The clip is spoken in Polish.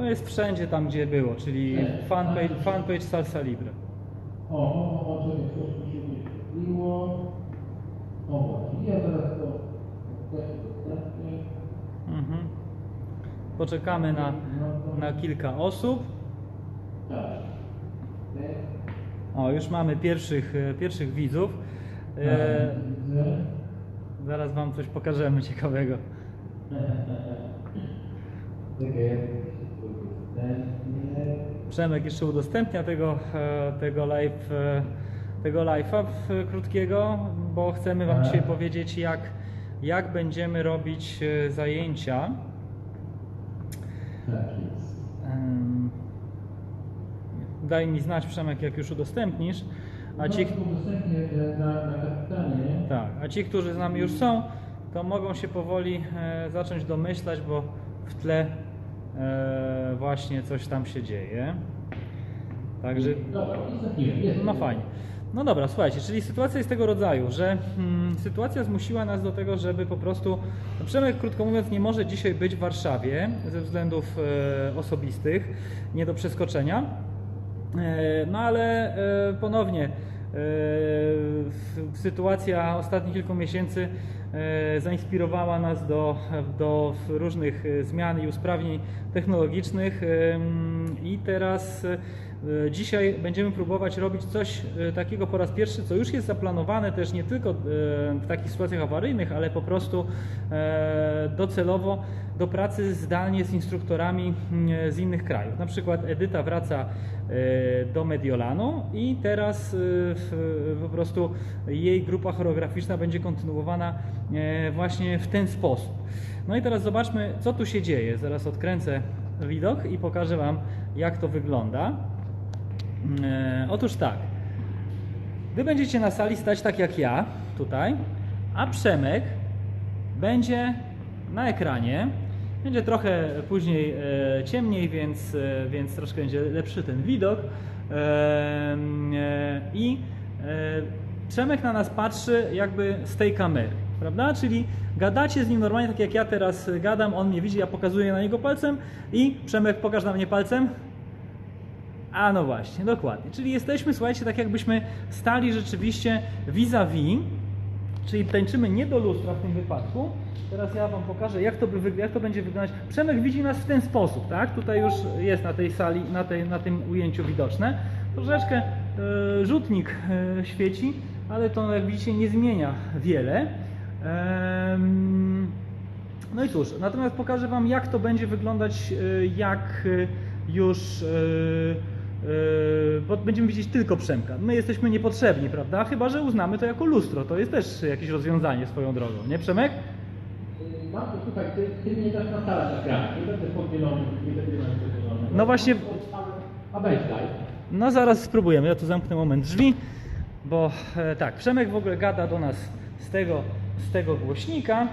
To jest wszędzie tam, gdzie było, czyli fanpage, fanpage Salsa Libre. O, o, o, czekaj, coś mi się wyświetliło. O właśnie, ja zaraz to. Mhm. Poczekamy na, na kilka osób. Tak. O, już mamy pierwszych, e, pierwszych widzów. E, zaraz Wam coś pokażemy ciekawego. Dostępnie. Przemek jeszcze udostępnia tego, e, tego live, e, tego live'a w- krótkiego, bo chcemy Wam Tak. dzisiaj powiedzieć, jak, jak będziemy robić e, zajęcia. Tak Daj mi znać, Przemek, jak już udostępnisz. A ci, No, e, tak, a ci, którzy z nami już są, to mogą się powoli e, zacząć domyślać, bo w tle e, właśnie coś tam się dzieje. Także. No fajnie. No dobra, słuchajcie, czyli sytuacja jest tego rodzaju, że hmm, sytuacja zmusiła nas do tego, żeby po prostu. no Przemek, krótko mówiąc, nie może dzisiaj być w Warszawie ze względów e, osobistych, nie do przeskoczenia. E, no ale e, ponownie. W- Sytuacja ostatnich kilku miesięcy e, zainspirowała nas do, do różnych e, zmian i usprawnień technologicznych i teraz e, Dzisiaj będziemy próbować robić coś e, takiego po raz pierwszy, co już jest zaplanowane też nie tylko e, w takich sytuacjach awaryjnych, ale po prostu docelowo do pracy zdalnie z instruktorami mm, z innych krajów. Na przykład Edyta wraca do Mediolanu i teraz po prostu jej grupa choreograficzna będzie kontynuowana właśnie w ten sposób. No i teraz zobaczmy, co tu się dzieje. Zaraz odkręcę widok i pokażę Wam, jak to wygląda. E, otóż tak. Wy będziecie na sali stać tak jak ja, tutaj, a Przemek będzie na ekranie. Będzie trochę później e, ciemniej, więc, e, więc troszkę będzie lepszy ten widok. I Przemek na nas patrzy jakby z tej kamery, prawda? Czyli gadacie z nim normalnie, tak jak ja teraz gadam, on mnie widzi, ja pokazuję na niego palcem i Przemek pokaż na mnie palcem. A no właśnie, dokładnie. Czyli jesteśmy, słuchajcie, tak jakbyśmy stali rzeczywiście vis-a-vis, czyli tańczymy nie do lustra w tym wypadku. Teraz ja Wam pokażę, jak to, jak to będzie wyglądać. Przemek widzi nas w ten sposób, tak? Tutaj już jest na tej sali, na, tej, na tym ujęciu widoczne. Troszeczkę e, rzutnik e, świeci, ale to jak widzicie nie zmienia wiele. No i cóż, natomiast pokażę Wam, jak to będzie wyglądać, e, jak e, już. e, Bo będziemy widzieć tylko Przemka. My jesteśmy niepotrzebni, prawda? Chyba, że uznamy to jako lustro. To jest też jakieś rozwiązanie swoją drogą, nie Przemek? Marku, słuchaj, ty, ty mnie dasz na salę. Nie będę podzielony, nie będę podzielony. No właśnie- A weź daj. No zaraz spróbujemy. Ja tu zamknę moment drzwi, bo tak, Przemek w ogóle gada do nas z tego, z tego głośnika.